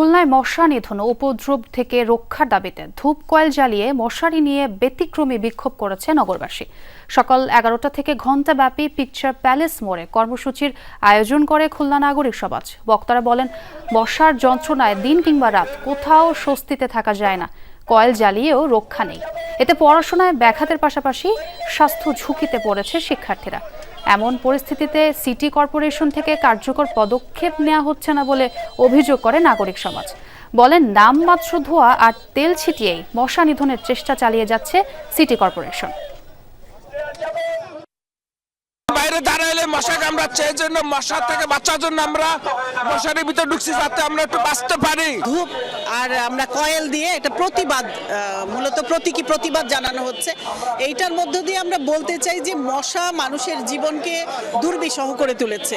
খুলনায় মশা নিধন উপদ্রব থেকে রক্ষার দাবিতে ধূপ কয়েল জ্বালিয়ে মশারি নিয়ে ব্যতিক্রমী বিক্ষোভ করেছে নগরবাসী। সকাল এগারোটা থেকে ঘণ্টাব্যাপী পিকচার প্যালেস মোড়ে কর্মসূচির আয়োজন করে খুলনা নাগরিক সমাজ। বক্তারা বলেন, মশার যন্ত্রণায় দিন কিংবা রাত কোথাও স্বস্তিতে থাকা যায় না। কয়েল জ্বালিয়েও রক্ষা নেই। এতে পড়াশোনায় ব্যাঘাতের পাশাপাশি স্বাস্থ্য ঝুঁকিতে পড়েছে শিক্ষার্থীরা। এমন পরিস্থিতিতে সিটি কর্পোরেশন থেকে কার্যকর পদক্ষেপ নেওয়া হচ্ছে না বলে অভিযোগ করে নাগরিক সমাজ। বলেন, নামমাত্র ধোয়া আর তেল ছিটিয়েই মশা নিধনের চেষ্টা চালিয়ে যাচ্ছে সিটি কর্পোরেশন। বাইরে দাঁড়াইলে মশা কামড়াচ্ছে, এই জন্য মশার থেকে বাঁচার জন্য আমরা মশারির ভিতরে ঢুকছি যাতে আমরা একটু বাঁচতে পারি। ধূপ আর আমরা কয়েল দিয়ে এটা প্রতিবাদ মূলত প্রতীকী প্রতিবাদ জানানো হচ্ছে। এইটার মধ্য দিয়ে আমরা বলতে চাই যে মশা মানুষের জীবনকে দুর্বিষহ করে তুলেছে।